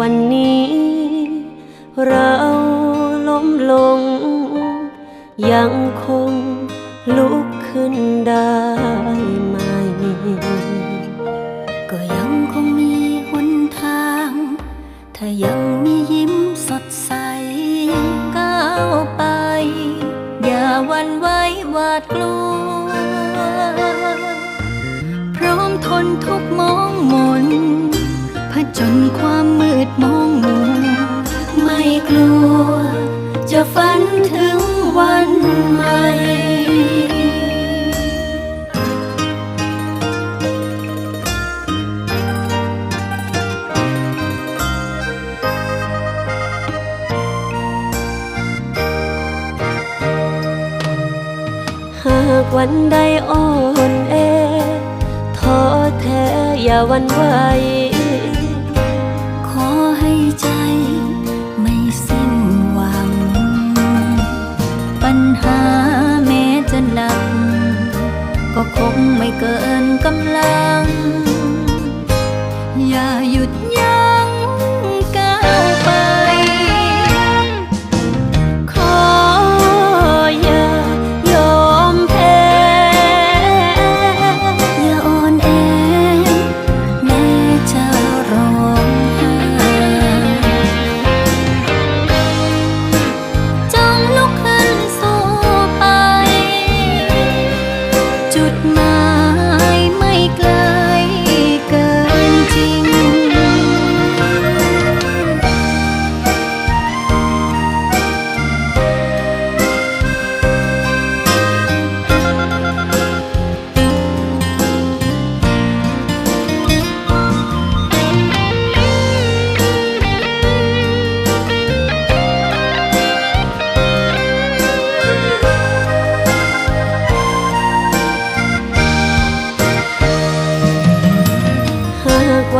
วันนี้ เราล้มลง ยังคงลุกขึ้นได้ไหม ก็ยังคงมีหนทาง ถ้ายังมียิ้มสดใส ก้าวไป อย่าหวันไหว้หวาดกลัว พร้อมทนทุกมองมนผจญความมืด หากวันใดอ่อนแอท้อแท้อย่าวันไหวขอให้ใจไม่สิ้นหวัง ปัญหาแม้จะหนัก ก็คงไม่เกินกำลัง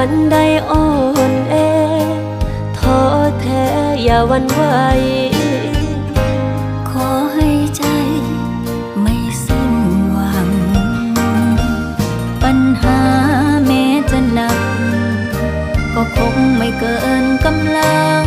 วันใดอ่อนแอท้อแท้อย่าวันไหวขอให้ใจไม่สิ้นหวัง ปัญหาแม้จะหนัก ก็คงไม่เกินกำลัง